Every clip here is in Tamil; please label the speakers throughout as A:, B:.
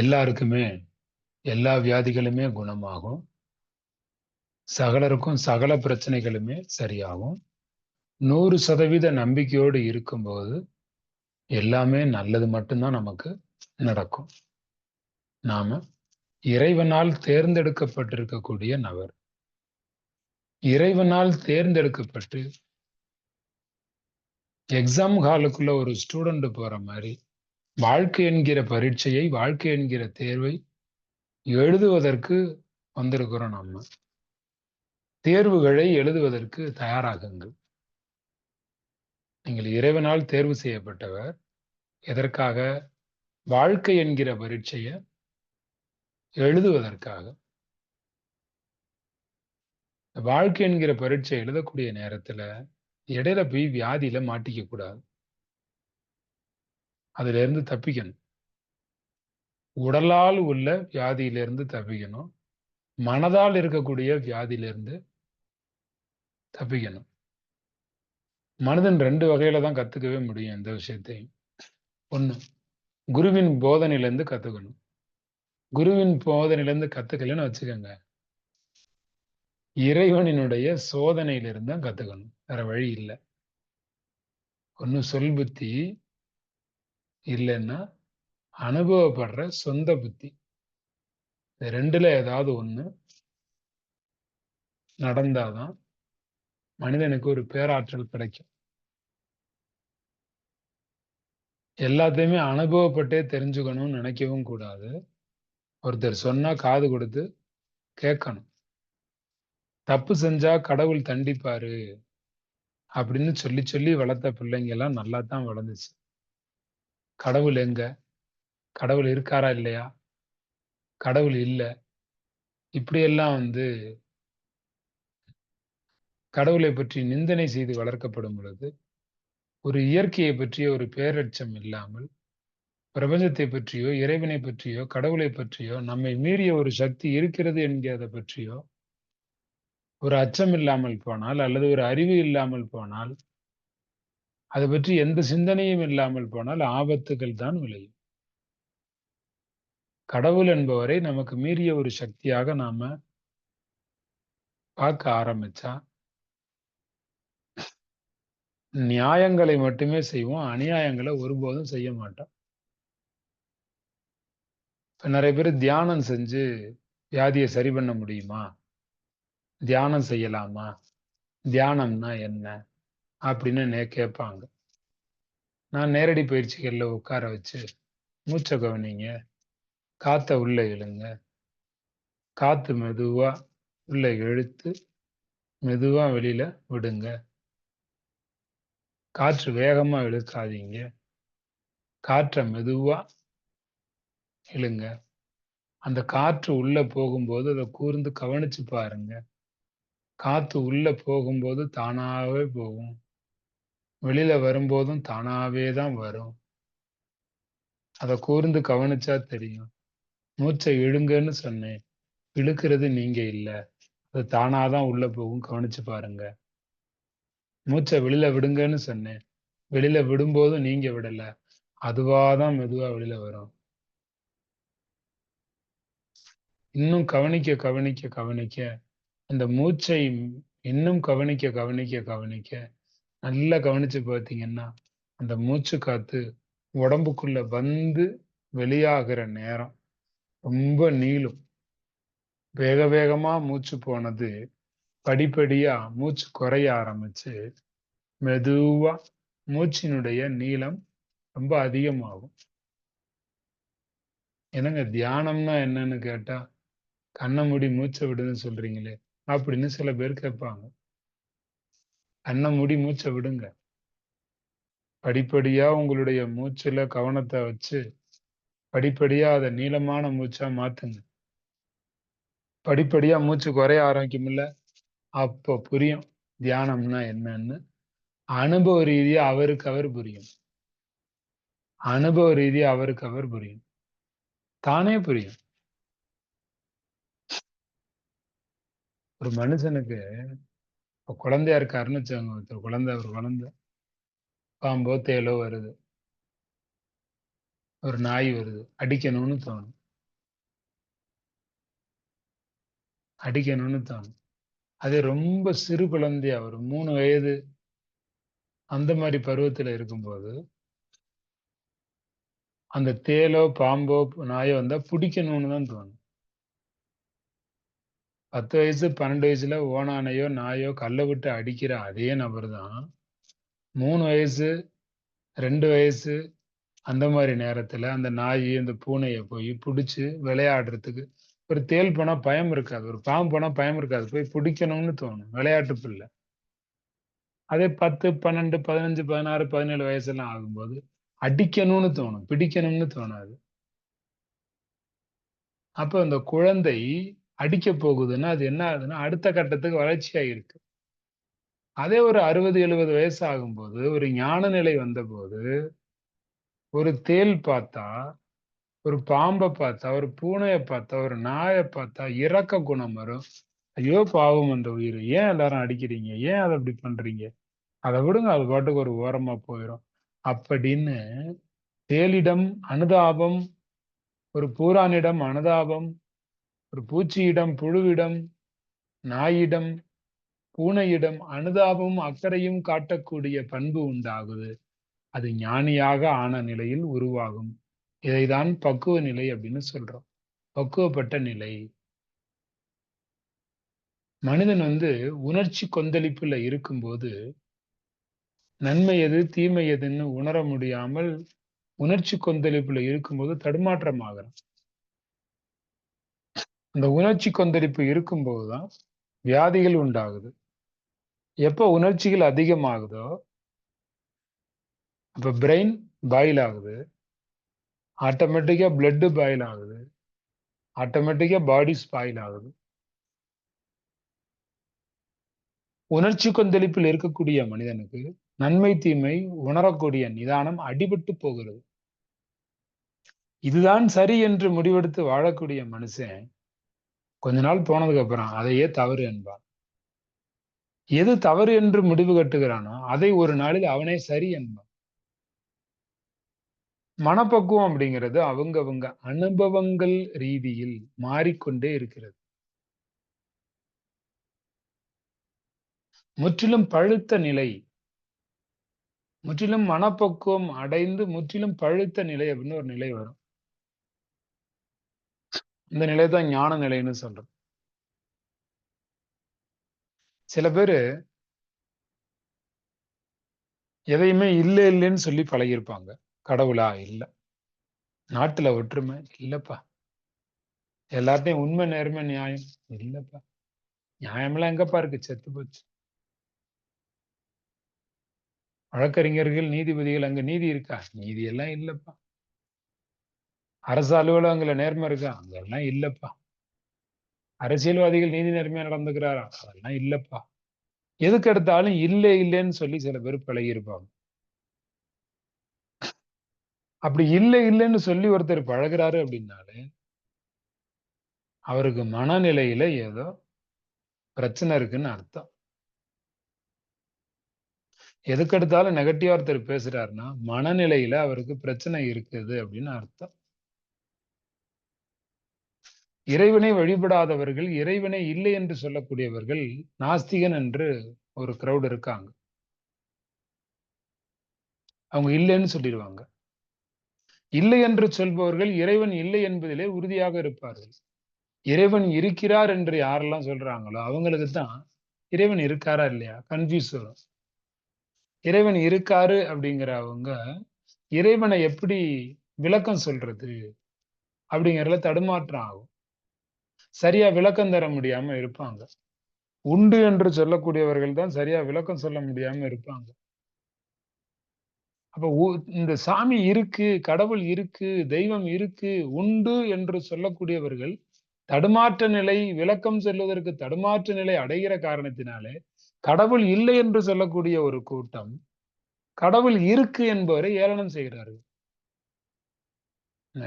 A: எல்லாருக்குமே எல்லா வியாதிகளுமே குணமாகும். சகலருக்கும் சகல பிரச்சனைகளுமே சரியாகும். நூறு சதவீத நம்பிக்கையோடு இருக்கும்போது எல்லாமே நல்லது மட்டும்தான் நமக்கு நடக்கும். நாம இறைவனால் தேர்ந்தெடுக்கப்பட்டிருக்கக்கூடிய நபர். இறைவனால் தேர்ந்தெடுக்கப்பட்டு எக்ஸாம் ஹாலுக்குள்ள ஒரு ஸ்டூடெண்ட் போற மாதிரி வாழ்க்கை என்கிற பரீட்சையை வாழ்க்கை என்கிற தேர்வை எழுதுவதற்கு வந்திருக்கிறோம் நம்ம. தேர்வுகளை எழுதுவதற்கு தயாராகுங்கள். நீங்கள் இறைவனால் தேர்வு செய்யப்பட்டவர் எதற்காக? வாழ்க்கை என்கிற பரீட்சையை எழுதுவதற்காக. வாழ்க்கை என்கிற பரீட்சை எழுதக்கூடிய நேரத்துல இடையில போய் வியாதியில மாட்டிக்க கூடாது. அதுல இருந்து தப்பிக்கணும். உடலால் உள்ள வியாதியிலிருந்து தப்பிக்கணும். மனதால் இருக்கக்கூடிய வியாதியிலிருந்து தப்பிக்கணும். மனிதன் ரெண்டு வகையில தான் கத்துக்கவே முடியும் இந்த விஷயத்தையும். ஒண்ணு குருவின் போதனையிலேருந்து கத்துக்கணும். குருவின் போதனையிலேருந்து கத்துக்கலன்னு வச்சுக்கோங்க. இறைவனினுடைய சோதனையிலிருந்து தான் கத்துக்கணும். வேற வழி இல்லை. ஒண்ணு சொல் புத்தி இல்லைன்னா அனுபவப்படுற சொந்த புத்தி. இந்த ரெண்டுல ஏதாவது ஒண்ணு நடந்தாதான் மனிதனுக்கு ஒரு பேராற்றல் கிடைக்கும். எல்லாத்தையுமே அனுபவப்பட்டே தெரிஞ்சுக்கணும்னு நினைக்கவும் கூடாது. ஒருத்தர் சொன்னா காது கொடுத்து கேட்கணும். தப்பு செஞ்சா கடவுள் தண்டிப்பாரு அப்படின்னு சொல்லி சொல்லி வளர்த்த பிள்ளைங்க எல்லாம் நல்லா தான் வளர்ந்துச்சு. கடவுள் எங்க? கடவுள் இருக்காரா இல்லையா? கடவுள் இல்லை. இப்படியெல்லாம் வந்து கடவுளை பற்றி நிந்தனை செய்து வளர்க்கப்படும் பொழுது ஒரு இயற்கையை பற்றிய ஒரு பேரட்சம் இல்லாமல் பிரபஞ்சத்தை பற்றியோ இறைவனை பற்றியோ கடவுளை பற்றியோ நம்மை மீறிய ஒரு சக்தி இருக்கிறது என்கிறதை பற்றியோ ஒரு அச்சம் இல்லாமல் போனால் அல்லது ஒரு அறிவு இல்லாமல் போனால் அதை பற்றி எந்த சிந்தனையும் இல்லாமல் போனால் ஆபத்துகள் தான் விளையும். கடவுள் என்பவரை நமக்கு மீறிய ஒரு சக்தியாக நாம பார்க்க ஆரம்பிச்சா நியாயங்களை மட்டுமே செய்வோம் அநியாயங்களை ஒருபோதும் செய்ய மாட்டோம். இப்ப நிறைய பேர் தியானம் செஞ்சு வியாதியை சரி பண்ண முடியுமா? தியானம் செய்யலாமா? தியானம்னா என்ன? அப்படின்னு நே கேட்பாங்க. நான் நேரடி பயிற்சிகள்ல உட்கார வச்சு மூச்சை கவனிங்க. காற்றை உள்ள இழுங்க. காற்று மெதுவா உள்ள இழுத்து மெதுவா வெளியில விடுங்க. காற்று வேகமா இழுக்காதீங்க. காற்றை மெதுவா இழுங்க. அந்த காற்று உள்ள போகும்போது அதை கூர்ந்து கவனிச்சு பாருங்க. காற்று உள்ள போகும்போது தானாகவே போகும். வெளியில வரும்போதும் தானாவே தான் வரும். அதை கூர்ந்து கவனிச்சா தெரியும். மூச்சை இழுங்கன்னு சொன்னேன். இழுக்கிறது நீங்க இல்லை. அது தானாதான் உள்ள போகும். கவனிச்சு பாருங்க. மூச்சை வெளியில விடுங்கன்னு சொன்னேன். வெளியில விடும்போதும் நீங்க விடல. அதுவாதான் மெதுவா வெளியில வரும். இன்னும் கவனிக்க கவனிக்க கவனிக்க அந்த மூச்சை இன்னும் கவனிக்க கவனிக்க கவனிக்க நல்லா கவனிச்சு பார்த்தீங்கன்னா அந்த மூச்சு காத்து உடம்புக்குள்ள வந்து வெளியாகிற நேரம் ரொம்ப நீளும். வேக வேகமா மூச்சு போனது படிப்படியா மூச்சு குறைய ஆரம்பிச்சு மெதுவா மூச்சினுடைய நீளம் ரொம்ப அதிகமாகும். என்னங்க தியானம்னா என்னன்னு கேட்டா கண்ணை மூடி மூச்சை விடுன்னு சொல்றீங்களே அப்படின்னு சில பேர் கேட்பாங்க. கண்ணை மூடி மூச்சை விடுங்க. படிப்படியா உங்களுடைய மூச்சுல கவனத்தை வச்சு படிப்படியா அதை நீளமான மூச்சா மாத்துங்க. படிப்படியா மூச்சு குறைய ஆரம்பிக்கும்ல அப்போ புரியும் தியானம்னா என்னன்னு. அனுபவ ரீதியா அவருக்கு அவர் புரியும். அனுபவ ரீதியா அவருக்கு அவர் புரியும். தானே புரியும். ஒரு மனுஷனுக்கு இப்போ குழந்தையா இருக்காருன்னு வச்சாங்க ஒருத்தர் குழந்தை ஒரு குழந்தை. பாம்போ தேலோ வருது. ஒரு நாய் வருது. அடிக்கணும்னு தோணும். அடிக்கணும்னு தோணும். அது ரொம்ப சிறு குழந்தையா ஒரு மூணு வயது அந்த மாதிரி பருவத்தில் இருக்கும்போது அந்த தேலோ பாம்போ நாயோ வந்தால் பிடிக்கணும்னு தான் தோணும். பத்து வயசு பன்னெண்டு வயசுல ஓனானையோ நாயோ கல்லை விட்டு அடிக்கிற அதே நபர் தான் மூணு வயசு ரெண்டு வயசு அந்த மாதிரி நேரத்துல அந்த நாய் அந்த பூனையை போய் பிடிச்சி விளையாடுறதுக்கு ஒரு தேல் போனா பயம் இருக்காது. ஒரு பாம்பு போனா பயம் இருக்காது. போய் பிடிக்கணும்னு தோணும். விளையாட்டு பிள்ளை அதே பத்து பன்னெண்டு பதினஞ்சு பதினாறு பதினேழு வயசுலாம் ஆகும்போது அடிக்கணும்னு தோணும். பிடிக்கணும்னு தோணாது. அப்ப இந்த குழந்தை அடிக்க போகுதுன்னா அது என்ன ஆகுதுன்னா அடுத்த கட்டத்துக்கு வளர்ச்சியா இருக்கு அதே ஒரு அறுபது எழுபது வயசு ஆகும்போது ஒரு ஞான நிலை வந்தபோது ஒரு தேல் பார்த்தா ஒரு பாம்பை பார்த்தா ஒரு பூனையை பார்த்தா ஒரு நாயை பார்த்தா இறக்க குணம் வரும். ஐயோ பாவம் அந்த உயிர். ஏன் எல்லாரும் அடிக்கிறீங்க? ஏன் அதை அப்படி பண்றீங்க? அதை விடுங்க அது பாட்டுக்கு ஒரு ஓரமா போயிடும் அப்படின்னு தேலிடம் அனுதாபம் ஒரு பூரானிடம் அனுதாபம் ஒரு பூச்சியிடம் புழுவிடம் நாயிடம் பூனையிடம் அனுதாபமும் அக்கறையும் காட்டக்கூடிய பண்பு உண்டாகுது. அது ஞானியாக ஆன நிலையில் உருவாகும். இதைதான் பக்குவ நிலை அப்படின்னு சொல்றோம். பக்குவப்பட்ட நிலை. மனிதன் வந்து உணர்ச்சி கொந்தளிப்புல இருக்கும்போது நன்மை எது தீமை எதுன்னு உணர முடியாமல் உணர்ச்சி கொந்தளிப்புல இருக்கும்போது தடுமாற்றம் ஆகிறான் இந்த உணர்ச்சி கொந்தளிப்பு இருக்கும்போதுதான் வியாதிகள் உண்டாகுது. எப்போ உணர்ச்சிகள் அதிகமாகுதோ இப்போ பிரெயின் பாயில் ஆகுது. ஆட்டோமேட்டிக்கா பிளட்டு பாயில் ஆகுது. ஆட்டோமேட்டிக்கா பாடி ஸ்பாயில் ஆகுது. உணர்ச்சி கொந்தளிப்பில் இருக்கக்கூடிய மனிதனுக்கு நன்மை தீமை உணரக்கூடிய நிதானம் அடிபட்டு போகிறது. இதுதான் சரி என்று முடிவெடுத்து வாழக்கூடிய மனுஷன் கொஞ்ச நாள் போனதுக்கு அப்புறம் அதையே தவறு என்பான். எது தவறு என்று முடிவு கட்டுகிறானோ அதை ஒரு நாளில் அவனே சரி என்பான். மனப்பக்குவம் அப்படிங்கிறது அவங்கவங்க அனுபவங்கள் ரீதியில் மாறிக்கொண்டே இருக்கிறது. முற்றிலும் பழுத்த நிலை. முற்றிலும் மனப்பக்குவம் அடைந்து முற்றிலும் பழுத்த நிலை அப்படின்னு ஒரு நிலை வரும். இந்த நிலை தான் ஞான நிலைன்னு சொல்றது. சில பேரு எதையுமே இல்லை இல்லைன்னு சொல்லி பழகியிருப்பாங்க. கடவுளா? இல்ல. நாட்டுல ஒற்றுமை? இல்லப்பா. எல்லாத்தையும் உண்மை நேர்மை நியாயம்? இல்லப்பா. நியாயமெல்லாம் எங்கப்பா இருக்கு? செத்து போச்சு. வழக்கறிஞர்கள் நீதிபதிகள் அங்க நீதி இருக்கா? நீதி எல்லாம் இல்லப்பா. அரசு அலுவலகங்கள நேர்மை இருக்கா? அதெல்லாம் இல்லப்பா. அரசியல்வாதிகள் நீதி நேர்மையா நடந்துக்கிறாரா? அதெல்லாம் இல்லப்பா. எதுக்கு எடுத்தாலும் இல்லை இல்லைன்னு சொல்லி சில பேர் பழகியிருப்பாங்க. அப்படி இல்லை இல்லைன்னு சொல்லி ஒருத்தர் பழகுறாரு அப்படின்னாலே அவருக்கு மனநிலையில ஏதோ பிரச்சனை இருக்குன்னு அர்த்தம். எதுக்கு எடுத்தாலும் நெகட்டிவா ஒருத்தர் பேசுறாருன்னா மனநிலையில அவருக்கு பிரச்சனை இருக்குது அப்படின்னு அர்த்தம். இறைவனை வழிபடாதவர்கள் இறைவனை இல்லை என்று சொல்லக்கூடியவர்கள் நாஸ்திகன் என்று ஒரு க்ரௌட் இருக்காங்க. அவங்க இல்லைன்னு சொல்லிடுவாங்க. இல்லை என்று சொல்பவர்கள் இறைவன் இல்லை என்பதிலே உறுதியாக இருப்பார்கள். இறைவன் இருக்கிறார் என்று யாரெல்லாம் சொல்றாங்களோ அவங்களுக்கு தான் இறைவன் இருக்காரா இல்லையா? கன்ஃபியூஸ் வரும். இறைவன் இருக்காரு அப்படிங்கிற அவங்க இறைவனை எப்படி விளக்கம் சொல்றது அப்படிங்கறதுல தடுமாற்றம் ஆகும். சரியா விளக்கம் தர முடியாம இருப்பாங்க. உண்டு என்று சொல்லக்கூடியவர்கள் தான் சரியா விளக்கம் சொல்ல முடியாம இருப்பாங்க. அப்ப இந்த சாமி இருக்கு கடவுள் இருக்கு தெய்வம் இருக்கு உண்டு என்று சொல்லக்கூடியவர்கள் தடுமாற்ற நிலை விளக்கம் சொல்வதற்கு தடுமாற்ற நிலை அடைகிற காரணத்தினாலே கடவுள் இல்லை என்று சொல்லக்கூடிய ஒரு கூட்டம் கடவுள் இருக்கு என்பவரை ஏளனம் செய்கிறார்கள்.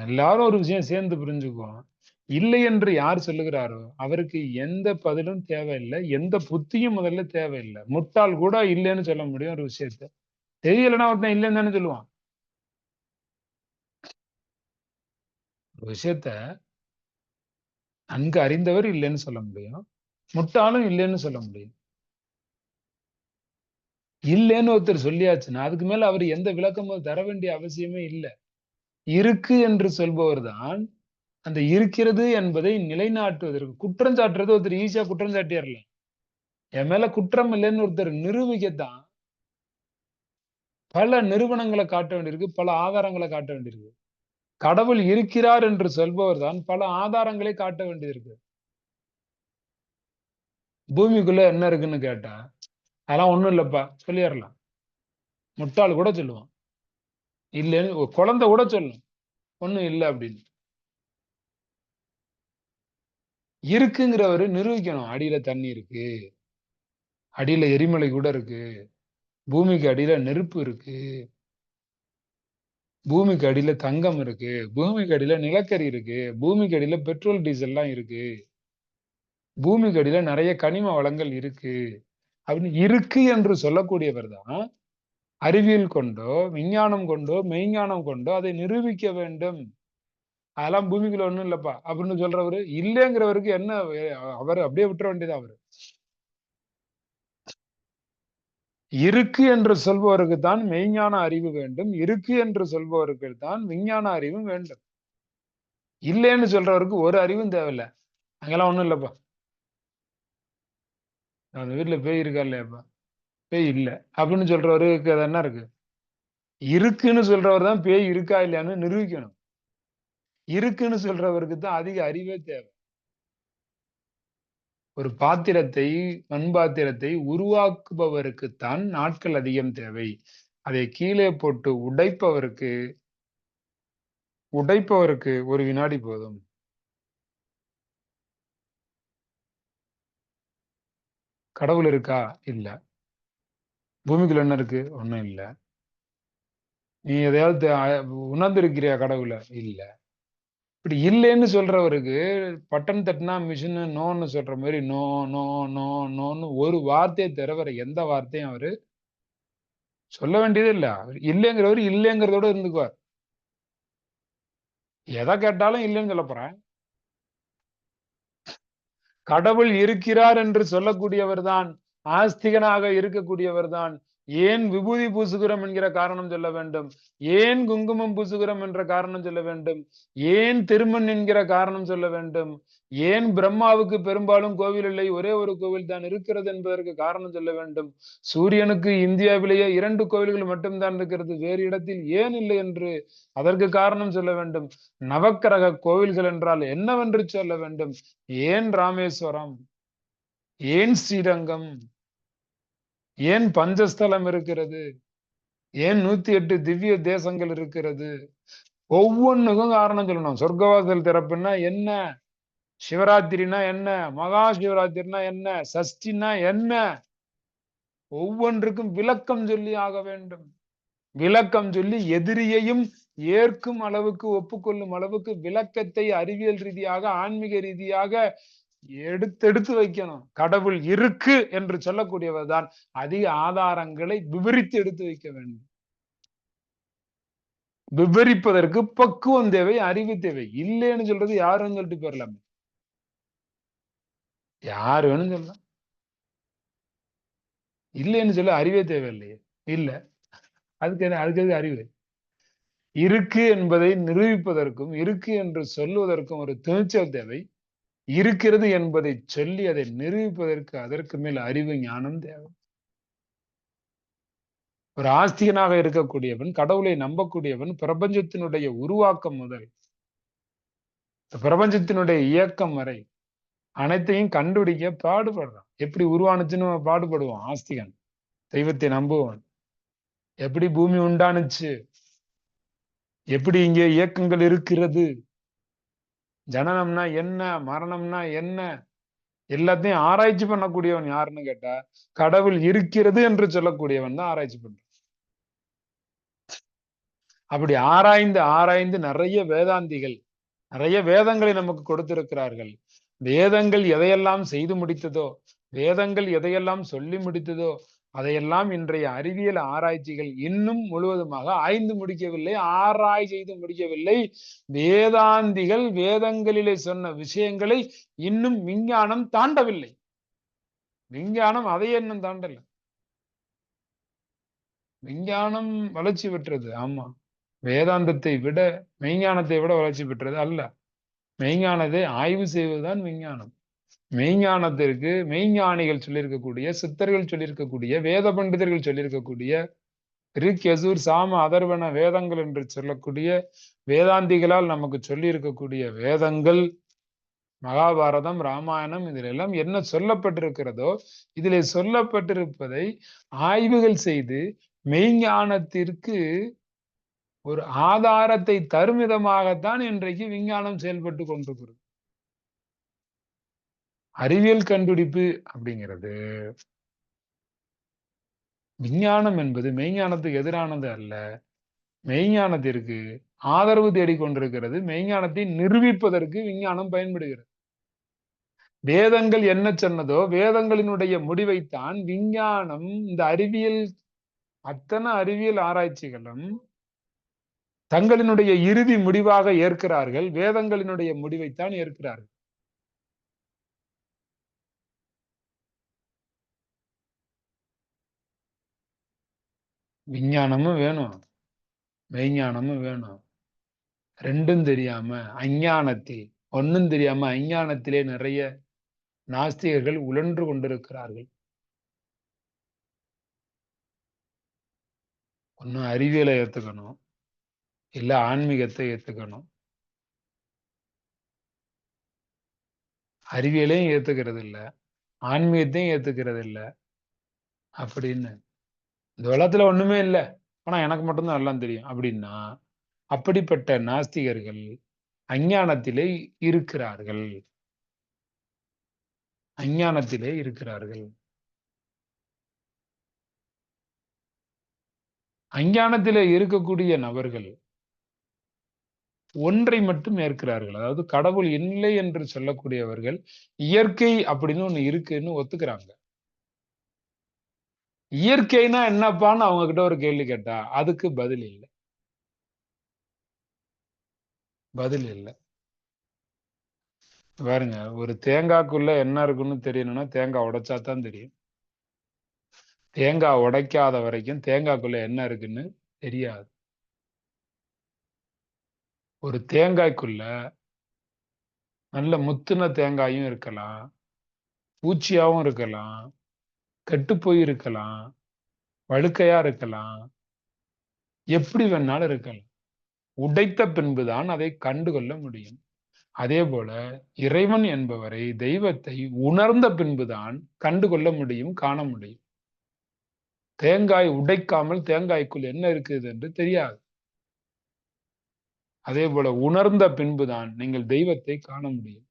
A: எல்லாரும் ஒரு விஷயம் சேர்ந்து புரிஞ்சுக்குவோம். இல்லை என்று யார் சொல்லுகிறாரோ அவருக்கு எந்த பதிலும் தேவையில்லை எந்த புத்தியும் முதல்ல தேவையில்லை. முட்டாள் கூட இல்லைன்னு சொல்ல முடியும் ஒரு விஷயத்த. தெரியலன்னா ஒருத்தன் இல்லைன்னு தானே சொல்லுவான். ஒரு விஷயத்த நன்கு அறிந்தவர் இல்லைன்னு சொல்ல முடியும். முட்டாளும் இல்லைன்னு சொல்ல முடியும். இல்லைன்னு ஒருத்தர் சொல்லியாச்சுன்னா அதுக்கு மேல அவர் எந்த விளக்கமும் தர வேண்டிய அவசியமே இல்லை. இருக்கு என்று சொல்பவர் தான் அந்த இருக்கிறது என்பதை நிலைநாட்டுவதற்கு. குற்றம் சாட்டுறது ஒருத்தர் ஈஸியா குற்றம் சாட்டிடலாம் என் மேல குற்றம் இல்லைன்னு ஒருத்தர் நிரூபிக்கத்தான் பல நிறுவனங்களை காட்ட வேண்டியிருக்கு பல ஆதாரங்களை காட்ட வேண்டியிருக்கு. கடவுள் இருக்கிறார் என்று சொல்பவர் தான் பல ஆதாரங்களை காட்ட வேண்டியிருக்கு. பூமிக்குள்ள என்ன இருக்குன்னு கேட்டா அதெல்லாம் ஒண்ணும் இல்லப்பா சொல்லிடலாம் முட்டாள் கூட சொல்லுவான். இல்லைன்னு குழந்தை கூட சொல்லும். ஒண்ணும் இல்லை அப்படின்னு. இருக்குங்கிறவரு நிரூபிக்கணும். அடியில தண்ணி இருக்கு. அடியில எரிமலை கூட இருக்கு. பூமிக்கு அடியில நெருப்பு இருக்கு. பூமிக்கு அடியில தங்கம் இருக்கு. பூமிக்கு அடியில நிலக்கரி இருக்கு. பூமிக்கு அடியில பெட்ரோல் டீசல்லாம் இருக்கு. பூமிக்கு அடியில நிறைய கனிம வளங்கள் இருக்கு. அப்படின்னு இருக்கு என்று சொல்லக்கூடியவர் தான் அறிவியல் கொண்டோ விஞ்ஞானம் கொண்டோ மெய்ஞானம் கொண்டோ அதை நிரூபிக்க வேண்டும். அதெல்லாம் பூமிக்குள்ள ஒண்ணும் இல்லப்பா. அப்படின்னு சொல்றவரு இல்லைங்கிறவருக்கு என்ன அவர் அப்படியே விட்டுற வேண்டியது அவரு? இருக்கு என்று சொல்பவருக்கு தான் மெய்ஞான அறிவு வேண்டும். இருக்கு என்று சொல்பவருக்கு தான் விஞ்ஞான அறிவும் வேண்டும். இல்லைன்னு சொல்றவருக்கு ஒரு அறிவும் தேவையில்லை. அங்கெல்லாம் ஒண்ணும் இல்லப்பா. அந்த வீட்டுல பேய் இருக்கா இல்லையாப்பா? பேய் இல்லை. அப்படின்னு சொல்றவருக்கு அது என்ன இருக்கு? இருக்குன்னு சொல்றவர் தான் பேய் இருக்கா இல்லையான்னு நிரூபிக்கணும். இருக்குன்னு சொல்றவருக்கு தான் அதிக அறிவே தேவை. ஒரு பாத்திரத்தை மண் பாத்திரத்தை உருவாக்குபவருக்குத்தான் நாட்கள் அதிகம் தேவை. அதை கீழே போட்டு உடைப்பவருக்கு உடைப்பவருக்கு ஒரு வினாடி போதும். கடவுள் இருக்கா? இல்ல. பூமிக்குள்ள என்ன இருக்கு? ஒண்ணும் இல்ல. நீ எதையாவது உணர்ந்திருக்கிறியா கடவுளை? இல்ல. இப்படி இல்லைன்னு சொல்றவருக்கு பட்டன் தட்டினா மிஷின் நோன்னு சொல்ற மாதிரி நோ நோ நோ நோன்னு ஒரு வார்த்தையை தவிர எந்த வார்த்தையும் அவரு சொல்ல வேண்டியது இல்ல. அவர் இல்லைங்கிறவர் இல்லைங்கிறதோட இருந்துக்குவார். எதை கேட்டாலும் இல்லைன்னு சொல்ல போறேன். கடவுள் இருக்கிறார் என்று சொல்லக்கூடியவர் தான் ஆஸ்திகனாக இருக்கக்கூடியவர் தான் ஏன் விபூதி பூசுகிறோம் என்கிற காரணம் சொல்ல வேண்டும்? ஏன் குங்குமம் பூசுகிறோம் என்ற காரணம் சொல்ல வேண்டும்? ஏன் திருமண் என்கிற காரணம் சொல்ல வேண்டும்? ஏன் பிரம்மாவுக்கு பெரும்பாலும் கோவில் இல்லை ஒரே ஒரு கோவில் தான் இருக்கிறது என்பதற்கு காரணம் சொல்ல வேண்டும்? சூரியனுக்கு இந்தியாவிலேயே இரண்டு கோவில்கள் மட்டும்தான் இருக்கிறது வேறு இடத்தில் ஏன் இல்லை என்று அதற்கு காரணம் சொல்ல வேண்டும். நவக்கிரக கோவில்கள் என்றால் என்னவென்று சொல்ல வேண்டும்? ஏன் ராமேஸ்வரம்? ஏன் ஸ்ரீரங்கம்? ஏன் பஞ்சஸ்தலம் இருக்கிறது? ஏன் நூத்தி எட்டு திவ்ய தேசங்கள் இருக்கிறது? ஒவ்வொன்றுக்கும் காரணம் சொல்லணும். சொர்க்கவாசல் திறப்புன்னா என்ன? சிவராத்திரினா என்ன? மகா சிவராத்திரினா என்ன? சஷ்டினா என்ன? ஒவ்வொன்றுக்கும் விளக்கம் சொல்லி ஆக வேண்டும். விளக்கம் சொல்லி எதிரியையும் ஏற்கும் அளவுக்கு ஒப்புக்கொள்ளும் அளவுக்கு விளக்கத்தை அறிவியல் ரீதியாக ஆன்மீக ரீதியாக எடுத்தெடுத்து வைக்கணும். கடவுள் இருக்கு என்று சொல்லக்கூடியவர் தான் அதிக ஆதாரங்களை விவரித்து எடுத்து வைக்க வேண்டும். விவரிப்பதற்கு பக்குவம் தேவை அறிவு தேவை. இல்லைன்னு சொல்றது யாருன்னு சொல்லிட்டு போயிடலாமே யாரு வேணும் சொல்லலாம். இல்லைன்னு சொல்ல அறிவே தேவையில்லையே. இல்ல. அதுக்கு என்ன அதுக்கு அறிவு? இருக்கு என்பதை நிரூபிப்பதற்கும் இருக்கு என்று சொல்லுவதற்கும் ஒரு துணிச்சல் தேவை. இருக்கிறது என்பதை சொல்லி அதை நிரூபிப்பதற்கு அதற்கு மேல் அறிவு ஞானம் தேவை. ஒரு ஆஸ்திகனாக இருக்கக்கூடியவன் கடவுளை நம்பக்கூடியவன் பிரபஞ்சத்தினுடைய உருவாக்கம் முதல் பிரபஞ்சத்தினுடைய இயக்கம் வரை அனைத்தையும் கண்டுபிடிக்க பாடுபடுறான். எப்படி உருவானுச்சுன்னு பாடுபடுவான் ஆஸ்திகன். தெய்வத்தை நம்புவான். எப்படி பூமி உண்டானுச்சு? எப்படி இங்கே இயக்கங்கள் இருக்கிறது? ஜனனம்னா என்ன மரணம்னா என்ன? எல்லாத்தையும் ஆராய்ச்சி பண்ணக்கூடியவன் யாருன்னு கேட்டா கடவுள் இருக்கிறது என்று சொல்லக்கூடியவன் தான் ஆராய்ச்சி பண்றான். அப்படி ஆராய்ந்து ஆராய்ந்து நிறைய வேதாந்திகள் நிறைய வேதங்களை நமக்கு கொடுத்திருக்கிறார்கள். வேதங்கள் எதையெல்லாம் செய்து முடித்ததோ வேதங்கள் எதையெல்லாம் சொல்லி முடித்ததோ அதையெல்லாம் இன்றைய அறிவியல் ஆராய்ச்சிகள் இன்னும் முழுவதுமாக ஆய்ந்து முடிக்கவில்லை ஆராய் செய்து முடிக்கவில்லை. வேதாந்திகள் வேதங்களிலே சொன்ன விஷயங்களை இன்னும் விஞ்ஞானம் தாண்டவில்லை. விஞ்ஞானம் அதை இன்னும் தாண்டல. விஞ்ஞானம் வளர்ச்சி பெற்றது ஆமா. வேதாந்தத்தை விட மெய்ஞானத்தை விட வளர்ச்சி பெற்றது அல்ல. மெய்ஞானத்தை ஆய்வு செய்வதுதான் விஞ்ஞானம். மெய்ஞானத்திற்கு மெய்ஞானிகள் சொல்லியிருக்கக்கூடிய சித்தர்கள் சொல்லியிருக்கக்கூடிய வேத பண்டிதர்கள் சொல்லியிருக்கக்கூடிய ரிக் யசூர் சாம அதர்வன வேதங்கள் என்று சொல்லக்கூடிய வேதாந்திகளால் நமக்கு சொல்லி இருக்கக்கூடிய வேதங்கள் மகாபாரதம் ராமாயணம் இதில் எல்லாம் என்ன சொல்லப்பட்டிருக்கிறதோ இதில் சொல்லப்பட்டிருப்பதை ஆய்வுகள் செய்து மெய்ஞானத்திற்கு ஒரு ஆதாரத்தை தரும் விதமாகத்தான் இன்றைக்கு விஞ்ஞானம் செயல்பட்டு கொண்டிருக்கிறது. அறிவியல் கண்டுபிடிப்பு அப்படிங்கிறது விஞ்ஞானம் என்பது மெய்ஞானத்துக்கு எதிரானது அல்ல. மெய்ஞானத்திற்கு ஆதரவு தேடிக்கொண்டிருக்கிறது. மெய்ஞானத்தை நிரூபிப்பதற்கு விஞ்ஞானம் பயன்படுகிறது. வேதங்கள் என்ன சொன்னதோ வேதங்களினுடைய முடிவைத்தான் விஞ்ஞானம் இந்த அறிவியல் அத்தனை அறிவியல் ஆராய்ச்சிகளும் தங்களினுடைய இறுதி முடிவாக ஏற்கிறார்கள். வேதங்களினுடைய முடிவைத்தான் ஏற்கிறார்கள். விஞ்ஞானமும் வேணும். மெய்ஞானமும் வேணும். ரெண்டும் தெரியாம அஞ்ஞானத்தில் ஒன்றும் தெரியாம அஞ்ஞானத்திலே நிறைய நாஸ்திகர்கள் உழன்று கொண்டிருக்கிறார்கள். ஒன்றும் அறிவியலை ஏத்துக்கணும். இல்ல ஆன்மீகத்தை ஏத்துக்கணும். அறிவியலையும் ஏத்துக்கிறது இல்ல ஆன்மீகத்தையும் ஏத்துக்கிறது இல்ல அப்படின்னு இந்த உலகத்துல ஒண்ணுமே இல்லை. ஆனா எனக்கு மட்டும்தான் எல்லாம் தெரியும். அப்படின்னா அப்படிப்பட்ட நாஸ்திகர்கள் அஞ்ஞானத்திலே இருக்கிறார்கள். அஞ்ஞானத்திலே இருக்கிறார்கள். அஞ்ஞானத்திலே இருக்கக்கூடிய நபர்கள் ஒன்றை மட்டும் ஏற்கிறார்கள். அதாவது கடவுள் இல்லை என்று சொல்லக்கூடியவர்கள் இயற்கை அப்படின்னு ஒண்ணு இருக்குன்னு ஒத்துக்கிறாங்க. இயற்கைனா என்னப்பான்னு அவங்க கிட்ட ஒரு கேள்வி கேட்டா அதுக்கு பதில் இல்லை. பதில் இல்லை. பாருங்க ஒரு தேங்காய்க்குள்ள என்ன இருக்குன்னு தெரியணும்னா தேங்காய் உடைச்சா தான் தெரியும். தேங்காய் உடைக்காத வரைக்கும் தேங்காய்க்குள்ள என்ன இருக்குன்னு தெரியாது. ஒரு தேங்காய்க்குள்ள நல்ல முத்துன தேங்காயும் இருக்கலாம் பூச்சியாவும் இருக்கலாம் கெட்டு வழுக்கையா இருக்கலாம் எப்படி வேணாலும் இருக்கலாம். உடைத்த பின்புதான் அதை கண்டுகொள்ள முடியும். அதே போல இறைவன் என்பவரை தெய்வத்தை உணர்ந்த பின்புதான் கண்டுகொள்ள முடியும் காண முடியும். தேங்காய் உடைக்காமல் தேங்காய்க்குள் என்ன இருக்குது என்று தெரியாது. அதே போல உணர்ந்த பின்புதான் நீங்கள் தெய்வத்தை காண முடியும்.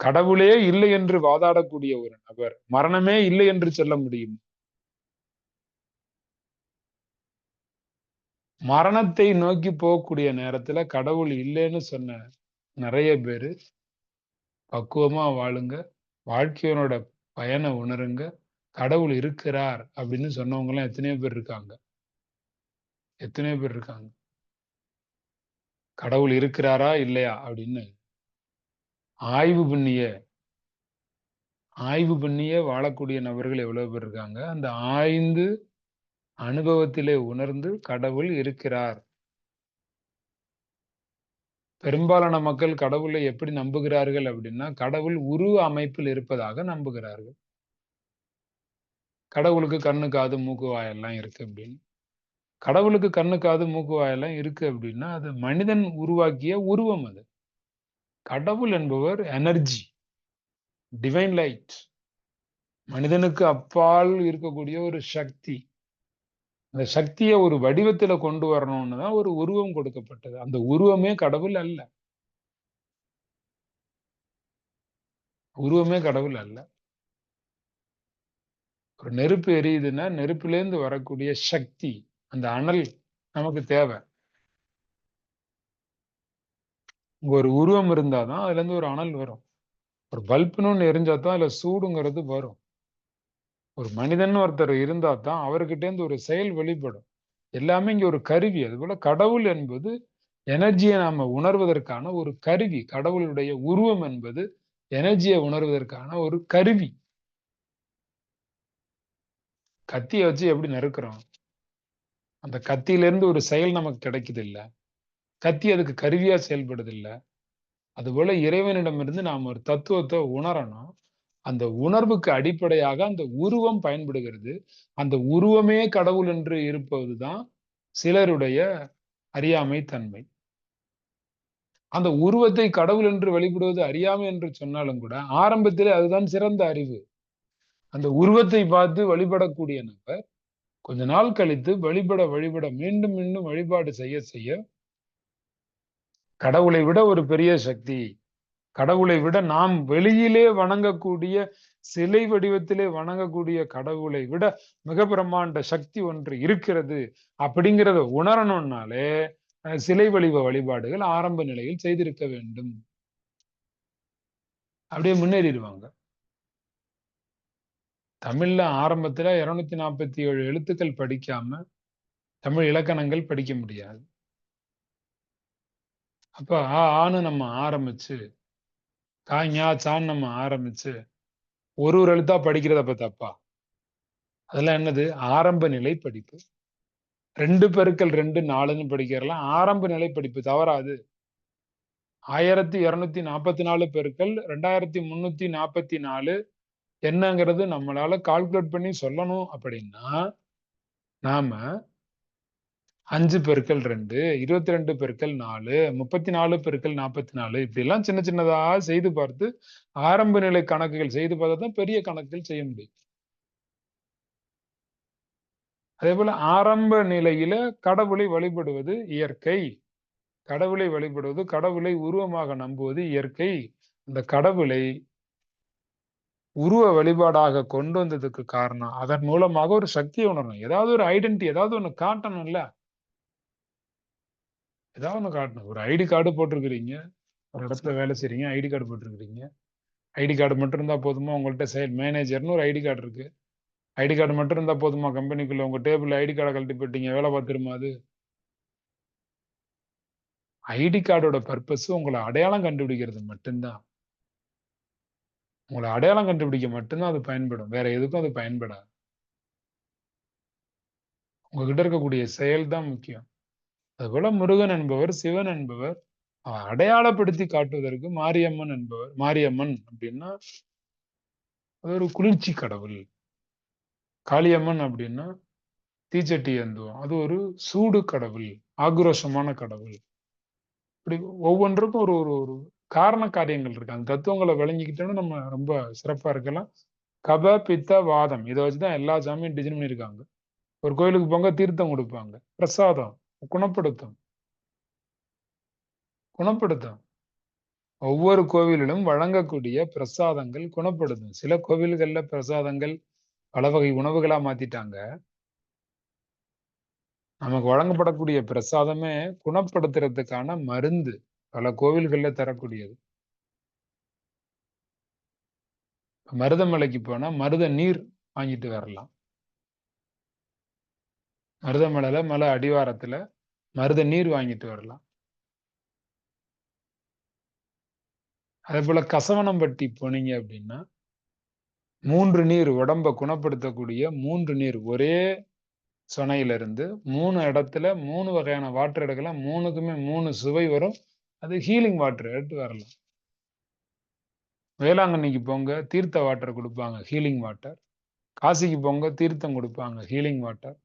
A: கடவுளே இல்லை என்று வாதாடக்கூடிய ஒரு நபர் மரணமே இல்லை என்று சொல்ல முடியும். மரணத்தை நோக்கி போகக்கூடிய நேரத்துல கடவுள் இல்லைன்னு சொன்ன நிறைய பேரு பக்குவமா வாழுங்க வாழ்க்கையோட பயனை உணருங்க கடவுள் இருக்கிறார் அப்படின்னு சொன்னவங்க எல்லாம் எத்தனையோ பேர் இருக்காங்க. எத்தனையோ பேர் இருக்காங்க. கடவுள் இருக்கிறாரா இல்லையா அப்படின்னு ஆய்வு பண்ணிய ஆய்வு பண்ணியே வாழக்கூடிய நபர்கள் எவ்வளவு பேர் இருக்காங்க? அந்த ஆய்ந்து அனுபவத்திலே உணர்ந்து கடவுள் இருக்கிறார். பெரும்பாலான மக்கள் கடவுளை எப்படி நம்புகிறார்கள் அப்படின்னா கடவுள் உருவ அமைப்பில் இருப்பதாக நம்புகிறார்கள். கடவுளுக்கு கண்ணு காது மூக்கு வாயெல்லாம் இருக்கு அப்படின்னு. கடவுளுக்கு கண்ணு காது மூக்கு வாயெல்லாம் இருக்கு அப்படின்னா அது மனிதன் உருவாக்கிய உருவம் அது. கடவுள் என்பவர் எனர்ஜி டிவைன் லைட் மனிதனுக்கு அப்பால் இருக்கக்கூடிய ஒரு சக்தி. அந்த சக்தியை ஒரு வடிவத்துல கொண்டு வரணும்னு தான் ஒரு உருவம் கொடுக்கப்பட்டது. அந்த உருவமே கடவுள் அல்ல. உருவமே கடவுள் அல்ல. ஒரு நெருப்பு எரியுதுன்னா நெருப்புலேருந்து வரக்கூடிய சக்தி அந்த அனல் நமக்கு தேவை. ஒரு உருவம் இருந்தாதான் அதுல இருந்து ஒரு அனல் வரும். ஒரு பல்புன்னு எரிஞ்சா தான் அதுல சூடுங்கிறது வரும். ஒரு மனிதன் ஒருத்தர் இருந்தா தான் அவர்கிட்ட இருந்து ஒரு செயல் வெளிப்படும். எல்லாமே இங்க ஒரு கருவி. அது போல கடவுள் என்பது எனர்ஜியை நாம உணர்வதற்கான ஒரு கருவி. கடவுளுடைய உருவம் என்பது எனர்ஜியை உணர்வதற்கான ஒரு கருவி. கத்தியை வச்சு எப்படி நறுக்கிறோம்? அந்த கத்தியிலிருந்து ஒரு செயல் நமக்கு கிடைக்குது இல்ல? கத்தி அதுக்கு கருவியா செயல்படுது இல்ல அதுபோல இறைவனிடமிருந்து நாம் ஒரு தத்துவத்தை உணரணும். அந்த உணர்வுக்கு அடிப்படையாக அந்த உருவம் பயன்படுகிறது. அந்த உருவமே கடவுள் என்று இருப்பதுதான் சிலருடைய அறியாமை தன்மை. அந்த உருவத்தை கடவுள் என்று வழிபடுவது அறியாமை என்று சொன்னாலும் கூட ஆரம்பத்திலே அதுதான் சிறந்த அறிவு. அந்த உருவத்தை பார்த்து வழிபடக்கூடிய நபர் கொஞ்ச நாள் கழித்து வழிபட வழிபட மீண்டும் மீண்டும் வழிபாடு செய்ய செய்ய கடவுளை விட ஒரு பெரிய சக்தி. கடவுளை விட நாம் வெளியிலே வணங்கக்கூடிய சிலை வடிவத்திலே வணங்கக்கூடிய கடவுளை விட மிக பிரம்மாண்ட சக்தி ஒன்று இருக்கிறது அப்படிங்கிறத உணரணும்னாலே சிலை வடிவ வழிபாடுகள் ஆரம்ப நிலையில் செய்திருக்க வேண்டும். அப்படியே முன்னேறிடுவாங்க. தமிழ்ல ஆரம்பத்துல இருநூத்தி நாற்பத்தி ஏழு எழுத்துக்கள் படிக்காம தமிழ் இலக்கணங்கள் படிக்க முடியாது. அப்ப ஆ ஆன்னு நம்ம ஆரம்பிச்சு காய்ஞா சான்னு நம்ம ஆரம்பிச்சு ஒரு ஒரு எழுத்தா படிக்கிறத அப்ப தப்பா? அதெல்லாம் என்னது? ஆரம்ப நிலை படிப்பு. ரெண்டு பெருக்கள் ரெண்டு நாலுன்னு படிக்கிறலாம் ஆரம்ப நிலை படிப்பு தவறாது. ஆயிரத்தி இருநூத்தி நாற்பத்தி நாலு பெருக்கள் ரெண்டாயிரத்தி முன்னூத்தி நாற்பத்தி நாலு என்னங்கிறது நம்மளால கால்குலேட் பண்ணி சொல்லணும் அப்படின்னா நாம அஞ்சு பெருக்கள் ரெண்டு இருபத்தி ரெண்டு பெருக்கள் நாலு முப்பத்தி நாலு பெருக்கள் நாற்பத்தி நாலு இப்படி எல்லாம் சின்ன சின்னதா செய்து பார்த்து ஆரம்ப நிலை கணக்குகள் செய்து பார்த்தா தான் பெரிய கணக்குகள் செய்ய முடியும். அதே போல ஆரம்ப நிலையில கடவுளை வழிபடுவது இயற்கை. கடவுளை வழிபடுவது கடவுளை உருவமாக நம்புவது இயற்கை. அந்த கடவுளை உருவ வழிபாடாக கொண்டு வந்ததுக்கு காரணம் அதன் மூலமாக ஒரு சக்தியை உணரணும். ஏதாவது ஒரு ஐடென்டி ஏதாவது ஒண்ணு காட்டணும்ல. ஏதாவது ஒண்ணு காட்டணும். ஒரு ஐடி கார்டு போட்டிருக்கிறீங்க. ஒரு இடத்துல வேலை செய்றீங்க. ஐடி கார்டு போட்டிருக்கிறீங்க. ஐடி கார்டு மட்டும் இருந்தா போதுமா? உங்கள்கிட்ட செயல் மேனேஜர்னு ஒரு ஐடி கார்டு இருக்கு. ஐடி கார்டு மட்டும் இருந்தா போதுமா? கம்பெனிக்குள்ள உங்க டேபிள் ஐடி கார்டை கழட்டி போயிட்டீங்க வேலை பார்த்துருமா அது? ஐடி கார்டோட பர்பஸ் உங்களை அடையாளம் கண்டுபிடிக்கிறது மட்டும்தான். உங்களை அடையாளம் கண்டுபிடிக்க மட்டும்தான் அது பயன்படும். வேற எதுக்கும் அது பயன்படாது. உங்ககிட்ட இருக்கக்கூடிய செயல் தான் முக்கியம். அதுபோல முருகன் என்பவர் சிவன் என்பவர் அடையாளப்படுத்தி காட்டுவதற்கு மாரியம்மன் என்பவர் மாரியம்மன் அப்படின்னா அது ஒரு குளிர்ச்சி கடவுள். காளியம்மன் அப்படின்னா தீச்சட்டி ஏந்துவோம் அது ஒரு சூடு கடவுள் ஆக்ரோஷமான கடவுள். இப்படி ஒவ்வொன்றுக்கும் ஒரு ஒரு ஒரு காரண காரியங்கள் இருக்கு. அந்த தத்துவங்களை விளங்கிக்கிட்டோம்னா நம்ம ரொம்ப சிறப்பா இருக்கலாம். கப பித்த வாதம். இதை வச்சுதான் எல்லா சாமியும் டிசைன் பண்ணியிருக்காங்க. ஒரு கோயிலுக்கு போங்க தீர்த்தம் கொடுப்பாங்க. பிரசாதம். குணப்படுத்தும். குணப்படுத்தும். ஒவ்வொரு கோவிலிலும் வழங்கக்கூடிய பிரசாதங்கள் குணப்படுத்தும். சில கோவில்கள்ல பிரசாதங்கள் பல வகை உணவுகளா மாத்திட்டாங்க. நமக்கு வழங்கப்படக்கூடிய பிரசாதமே குணப்படுத்துறதுக்கான மருந்து பல கோவில்கள்ல தரக்கூடியது. மருதமலைக்கு போனா மருத நீர் வாங்கிட்டு வரலாம். மருதமலையில மலை அடிவாரத்துல மருத நீர் வாங்கிட்டு வரலாம். அதே போல கசவனம்பட்டி போனீங்க அப்படின்னா மூன்று நீர் உடம்ப குணப்படுத்தக்கூடிய மூன்று நீர் ஒரே சொனையில இருந்து மூணு இடத்துல மூணு வகையான வாட்டர் எடுக்கலாம். மூணுக்குமே மூணு சுவை வரும். அது ஹீலிங் வாட்டர் எடுத்து வரலாம். வேளாங்கண்ணிக்கு போங்க தீர்த்த வாட்டர் கொடுப்பாங்க ஹீலிங் வாட்டர் காசிக்கு போங்க தீர்த்தம் கொடுப்பாங்க ஹீலிங் வாட்டர்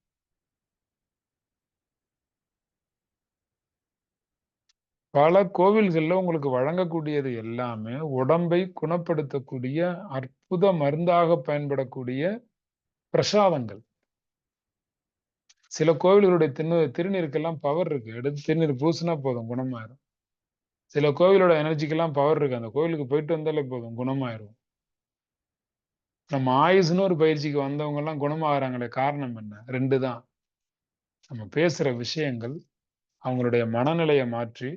A: பல கோவில்கள்ல உங்களுக்கு வழங்கக்கூடியது எல்லாமே உடம்பை குணப்படுத்தக்கூடிய அற்புத மருந்தாக பயன்படக்கூடிய பிரசாதங்கள். சில கோவில்களுடைய திரு திருநீருக்கெல்லாம் பவர் இருக்கு. எடுத்து திருநீர் பூசினா போதும் குணமாயிரும். சில கோவிலோட எனர்ஜிக்கெல்லாம் பவர் இருக்கு. அந்த கோவிலுக்கு போயிட்டு வந்தாலே போதும் குணமாயிரும். நம்ம ஆயுசுன்னு ஒரு பயிற்சிக்கு வந்தவங்க எல்லாம் குணமாகறாங்களே காரணம் என்ன? ரெண்டு தான். நம்ம பேசுற விஷயங்கள் அவங்களுடைய மனநிலையை மாற்றி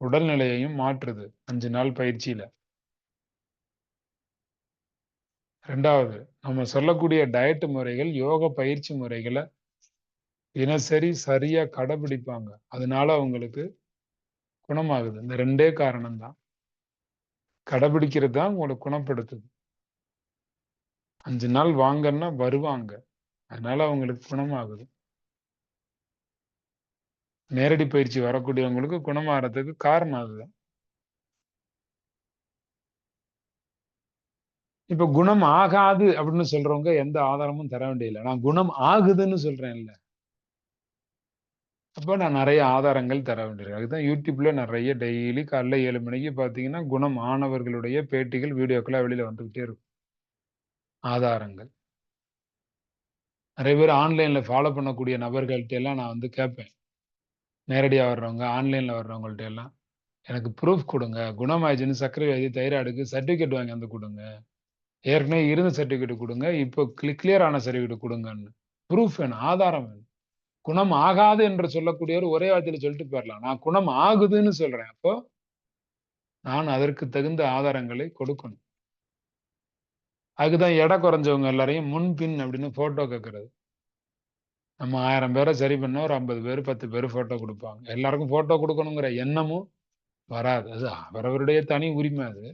A: உடல்நிலையையும் மாற்றுது அஞ்சு நாள் பயிற்சியில ரெண்டாவது நம்ம சொல்லக்கூடிய டயட் முறைகள், யோக பயிற்சி முறைகளை தினசரி சரியா கடைபிடிப்பாங்க. அதனால அவங்களுக்கு குணமாகுது. இந்த ரெண்டே காரணம் தான். கடைபிடிக்கிறது தான் உங்களுக்கு குணப்படுத்துது. அஞ்சு நாள் வாங்கன்னா வருவாங்க. அதனால அவங்களுக்கு குணமாகுது. நேரடி பயிற்சி வரக்கூடியவங்களுக்கு குணமாகறதுக்கு காரணம் அதுதான். இப்ப குணம் ஆகாது அப்படின்னு சொல்றவங்க எந்த ஆதாரமும் தர வேண்டியதில்லை நான் குணம் ஆகுதுன்னு சொல்கிறேன்ல அப்போ நான் நிறைய ஆதாரங்கள் தர வேண்டியிருக்கு. அதுதான் யூடியூப்ல நிறைய டெய்லி காலைல ஏழு மணிக்கு பார்த்தீங்கன்னா, குணம் ஆனவர்களுடைய பேட்டிகள், வீடியோக்கெல்லாம் வெளியில வந்துகிட்டே இருக்கும். ஆதாரங்கள். நிறைய பேர் ஆன்லைன்ல ஃபாலோ பண்ணக்கூடிய நபர்கள்ட்ட எல்லாம் நான் வந்து கேட்பேன். நேரடியா வர்றவங்க, ஆன்லைன்ல வர்றவங்கள்ட்ட எல்லாம், எனக்கு ப்ரூஃப் கொடுங்க குணமாயிடுச்சுன்னு சர்க்கரை வியாதி, தைராய்டுக்கு சர்டிஃபிகேட் வாங்கி வந்து கொடுங்க ஏற்கனவே இருந்த சர்டிஃபிகேட் கொடுங்க இப்போ கிளி கிளியர் ஆன சர்டிஃபிகேட் கொடுங்கன்னு ப்ரூஃப் வேணும். ஆதாரம் வேணும். குணம் ஆகாது என்று சொல்லக்கூடியவர் ஒரே வார்த்தையில் சொல்லிட்டு போயிடலாம் நான் குணம் ஆகுதுன்னு சொல்றேன். அப்போ நான் அதற்கு தகுந்த ஆதாரங்களை கொடுக்கணும். அதுக்குதான் எடை குறைஞ்சவங்க எல்லாரையும் முன்பின் அப்படின்னு போட்டோ கேட்கறது. நம்ம ஆயிரம் பேரை சரி பண்ணா ஒரு ஐம்பது பேர் பத்து பேர் ஃபோட்டோ கொடுப்பாங்க எல்லாருக்கும் ஃபோட்டோ கொடுக்கணுங்கிற எண்ணமும் வராது. அது அவரவருடைய தனி உரிமை அது.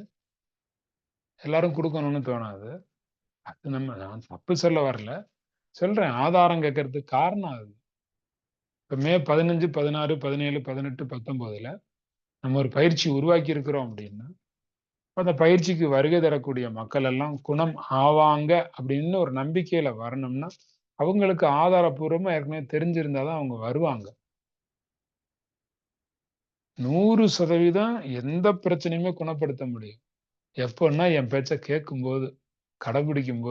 A: எல்லாரும் கொடுக்கணும்னு தோணாது. அது நம்ம நான் தப்பு சொல்ல வரல. சொல்றேன். ஆதாரம் கேட்கறதுக்கு காரணம் அது. இப்போ மே 15, 16, 17, 18, 19ல நம்ம ஒரு பயிற்சி உருவாக்கி இருக்கிறோம் அப்படின்னா, அந்த பயிற்சிக்கு வருகை தரக்கூடிய மக்கள் எல்லாம் குணம் ஆவாங்க அப்படின்னு ஒரு நம்பிக்கையில வரணும்னா, அவங்களுக்கு ஆதாரபூர்வமாக ஏற்கனவே தெரிஞ்சிருந்தால் தான் அவங்க வருவாங்க. 100% எந்த பிரச்சனையுமே குணப்படுத்த முடியும். எப்போன்னா என் பேச்ச கேட்கும்போது, கடைபிடிக்கும்போது.